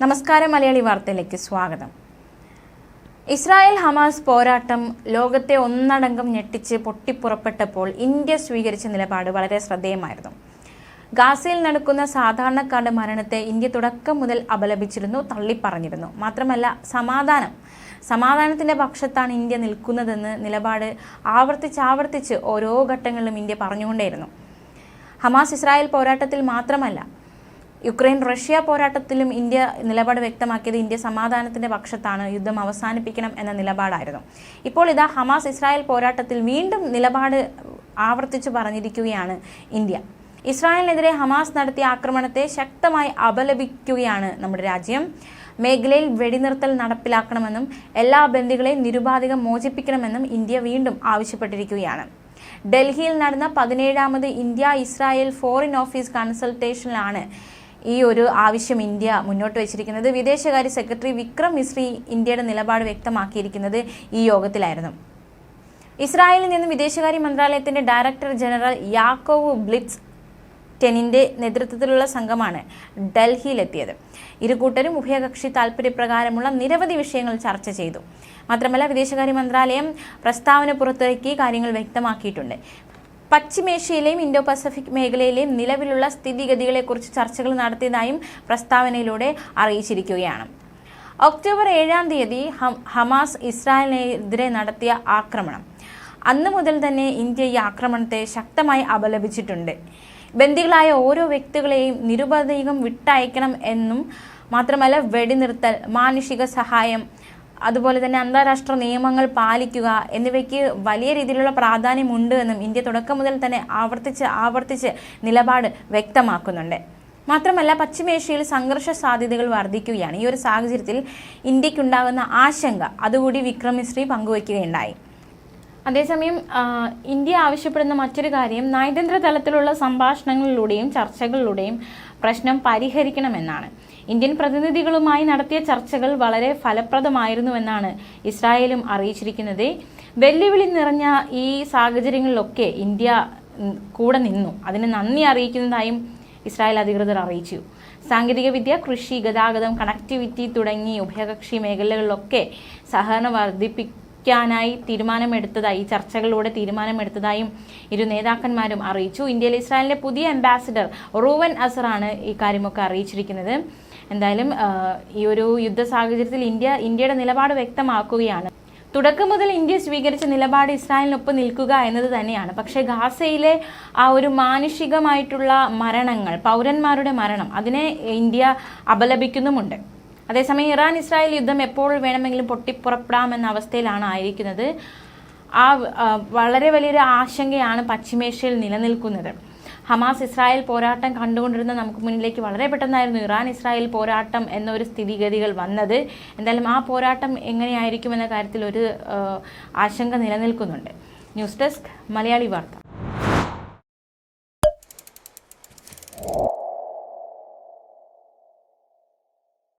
നമസ്കാരം മലയാളി വാർത്തയിലേക്ക് സ്വാഗതം. ഇസ്രായേൽ ഹമാസ് പോരാട്ടം ലോകത്തെ ഒന്നടങ്കം ഞെട്ടിച്ച് പൊട്ടിപ്പുറപ്പെട്ടപ്പോൾ ഇന്ത്യ സ്വീകരിച്ച നിലപാട് വളരെ ശ്രദ്ധേയമായിരുന്നു. ഗാസയിൽ നടക്കുന്ന സാധാരണക്കാരുടെ മരണത്തെ ഇന്ത്യ തുടക്കം മുതൽ അപലപിച്ചിരുന്നു തള്ളിപ്പറഞ്ഞിരുന്നു. മാത്രമല്ല സമാധാനം സമാധാനത്തിന്റെ പക്ഷത്താണ് ഇന്ത്യ നിൽക്കുന്നതെന്ന് നിലപാട് ആവർത്തിച്ചാവർത്തിച്ച് ഓരോ ഘട്ടങ്ങളിലും ഇന്ത്യ പറഞ്ഞുകൊണ്ടേയിരുന്നു. ഹമാസ് ഇസ്രായേൽ പോരാട്ടത്തിൽ മാത്രമല്ല യുക്രൈൻ റഷ്യ പോരാട്ടത്തിലും ഇന്ത്യ നിലപാട് വ്യക്തമാക്കിയത് ഇന്ത്യ സമാധാനത്തിന്റെ പക്ഷത്താണ്. യുദ്ധം അവസാനിപ്പിക്കണം എന്ന നിലപാടായിരുന്നു. ഇപ്പോൾ ഇതാ ഹമാസ് ഇസ്രായേൽ പോരാട്ടത്തിൽ വീണ്ടും നിലപാട് ആവർത്തിച്ചു പറഞ്ഞിരിക്കുകയാണ് ഇന്ത്യ. ഇസ്രായേലിനെതിരെ ഹമാസ് നടത്തിയ ആക്രമണത്തെ ശക്തമായി അപലപിക്കുകയാണ് നമ്മുടെ രാജ്യം. മേഖലയിൽ വെടിനിർത്തൽ നടപ്പിലാക്കണമെന്നും എല്ലാ ബന്ദികളെയും നിരുപാധികം മോചിപ്പിക്കണമെന്നും ഇന്ത്യ വീണ്ടും ആവശ്യപ്പെട്ടിരിക്കുകയാണ്. ഡൽഹിയിൽ നടന്ന പതിനേഴാമത് ഇന്ത്യ ഇസ്രായേൽ ഫോറിൻ ഓഫീസ് കൺസൾട്ടേഷനിലാണ് ഈ ഒരു ആവശ്യം ഇന്ത്യ മുന്നോട്ട് വെച്ചിരിക്കുന്നത്. വിദേശകാര്യ സെക്രട്ടറി വിക്രം മിശ്രി ഇന്ത്യയുടെ നിലപാട് വ്യക്തമാക്കിയിരിക്കുന്നത് ഈ യോഗത്തിലായിരുന്നു. ഇസ്രായേലിൽ നിന്നും വിദേശകാര്യ മന്ത്രാലയത്തിന്റെ ഡയറക്ടർ ജനറൽ യാക്കോവ് ബ്ലിറ്റ്സ് ടെനിന്റെ നേതൃത്വത്തിലുള്ള സംഘമാണ് ഡൽഹിയിലെത്തിയത്. ഇരു കൂട്ടരും ഉഭയകക്ഷി താൽപര്യപ്രകാരമുള്ള നിരവധി വിഷയങ്ങൾ ചർച്ച ചെയ്തു. മാത്രമല്ല വിദേശകാര്യ മന്ത്രാലയം പ്രസ്താവന പുറത്തിറക്കി കാര്യങ്ങൾ വ്യക്തമാക്കിയിട്ടുണ്ട്. പശ്ചിമേഷ്യയിലെയും ഇൻഡോ പസഫിക് മേഖലയിലെയും നിലവിലുള്ള സ്ഥിതിഗതികളെക്കുറിച്ച് ചർച്ചകൾ നടത്തിയതായും പ്രസ്താവനയിലൂടെ അറിയിച്ചിരിക്കുകയാണ്. ഒക്ടോബർ ഏഴാം തീയതി ഹമാസ് ഇസ്രായേലിനെതിരെ നടത്തിയ ആക്രമണം. അന്ന് മുതൽ തന്നെ ഇന്ത്യ ഈ ആക്രമണത്തെ ശക്തമായി അപലപിച്ചിട്ടുണ്ട്. ബന്ദികളായ ഓരോ വ്യക്തികളെയും നിരുപാധികം വിട്ടയക്കണം എന്നും മാത്രമല്ല വെടിനിർത്തൽ മാനുഷിക സഹായം അതുപോലെ തന്നെ അന്താരാഷ്ട്ര നിയമങ്ങൾ പാലിക്കുക എന്നിവയ്ക്ക് വലിയ രീതിയിലുള്ള പ്രാധാന്യമുണ്ട് എന്നും ഇന്ത്യ തുടക്കം മുതൽ തന്നെ ആവർത്തിച്ച് ആവർത്തിച്ച് നിലപാട് വ്യക്തമാക്കുന്നുണ്ട്. മാത്രമല്ല പശ്ചിമേഷ്യയിൽ സംഘർഷ സാധ്യതകൾ വർദ്ധിക്കുകയാണ്. ഈ ഒരു സാഹചര്യത്തിൽ ഇന്ത്യക്കുണ്ടാകുന്ന ആശങ്ക അതുകൂടി വിക്രം മിശ്രി പങ്കുവയ്ക്കുകയുണ്ടായി. അതേസമയം ഇന്ത്യ ആവശ്യപ്പെടുന്ന മറ്റൊരു കാര്യം നയതന്ത്ര തലത്തിലുള്ള സംഭാഷണങ്ങളിലൂടെയും ചർച്ചകളിലൂടെയും പ്രശ്നം പരിഹരിക്കണമെന്നാണ്. ഇന്ത്യൻ പ്രതിനിധികളുമായി നടത്തിയ ചർച്ചകൾ വളരെ ഫലപ്രദമായിരുന്നുവെന്നാണ് ഇസ്രായേലും അറിയിച്ചിരിക്കുന്നത്. വെല്ലുവിളി നിറഞ്ഞ ഈ സാഹചര്യങ്ങളിലൊക്കെ ഇന്ത്യ കൂടെ നിന്നു. അതിന് നന്ദി അറിയിക്കുന്നതായും ഇസ്രായേൽ അധികൃതർ അറിയിച്ചു. സാങ്കേതികവിദ്യ കൃഷി ഗതാഗതം കണക്ടിവിറ്റി തുടങ്ങി ഉഭയകക്ഷി മേഖലകളിലൊക്കെ സഹകരണം വർദ്ധിപ്പിക്കാനായി തീരുമാനമെടുത്തതായി ചർച്ചകളിലൂടെ തീരുമാനമെടുത്തതായും ഇരു നേതാക്കന്മാരും അറിയിച്ചു. ഇന്ത്യയിലെ ഇസ്രായേലിന്റെ പുതിയ അംബാസിഡർ റൂവൻ അസറാണ് ഈ കാര്യമൊക്കെ അറിയിച്ചിരിക്കുന്നത്. എന്തായാലും ഈ ഒരു യുദ്ധ സാഹചര്യത്തിൽ ഇന്ത്യ ഇന്ത്യയുടെ നിലപാട് വ്യക്തമാക്കുകയാണ്. തുടക്കം മുതൽ ഇന്ത്യ സ്വീകരിച്ച നിലപാട് ഇസ്രായേലിനൊപ്പം നിൽക്കുക എന്നത് തന്നെയാണ്. പക്ഷേ ഗാസയിലെ ആ ഒരു മാനുഷികമായിട്ടുള്ള മരണങ്ങൾ പൗരന്മാരുടെ മരണം അതിനെ ഇന്ത്യ അപലപിക്കുന്നുമുണ്ട്. അതേസമയം ഇറാൻ ഇസ്രായേൽ യുദ്ധം എപ്പോൾ വേണമെങ്കിലും പൊട്ടിപ്പുറപ്പെടാമെന്ന അവസ്ഥയിലാണ് ആയിരിക്കുന്നത്. ആ വളരെ വലിയൊരു ആശങ്കയാണ് പശ്ചിമേഷ്യയിൽ നിലനിൽക്കുന്നത്. ഹമാസ് ഇസ്രായേൽ പോരാട്ടം കണ്ടുകൊണ്ടിരുന്ന നമുക്ക് മുന്നിലേക്ക് വളരെ പെട്ടെന്നായിരുന്നു ഇറാൻ ഇസ്രായേൽ പോരാട്ടം എന്നൊരു സ്ഥിതിഗതികൾ വന്നത്. എന്തായാലും ആ പോരാട്ടം എങ്ങനെയായിരിക്കും എന്ന കാര്യത്തിൽ ഒരു ആശങ്ക നിലനിൽക്കുന്നുണ്ട്. ന്യൂസ് ഡെസ്ക് മലയാളി വാർത്ത.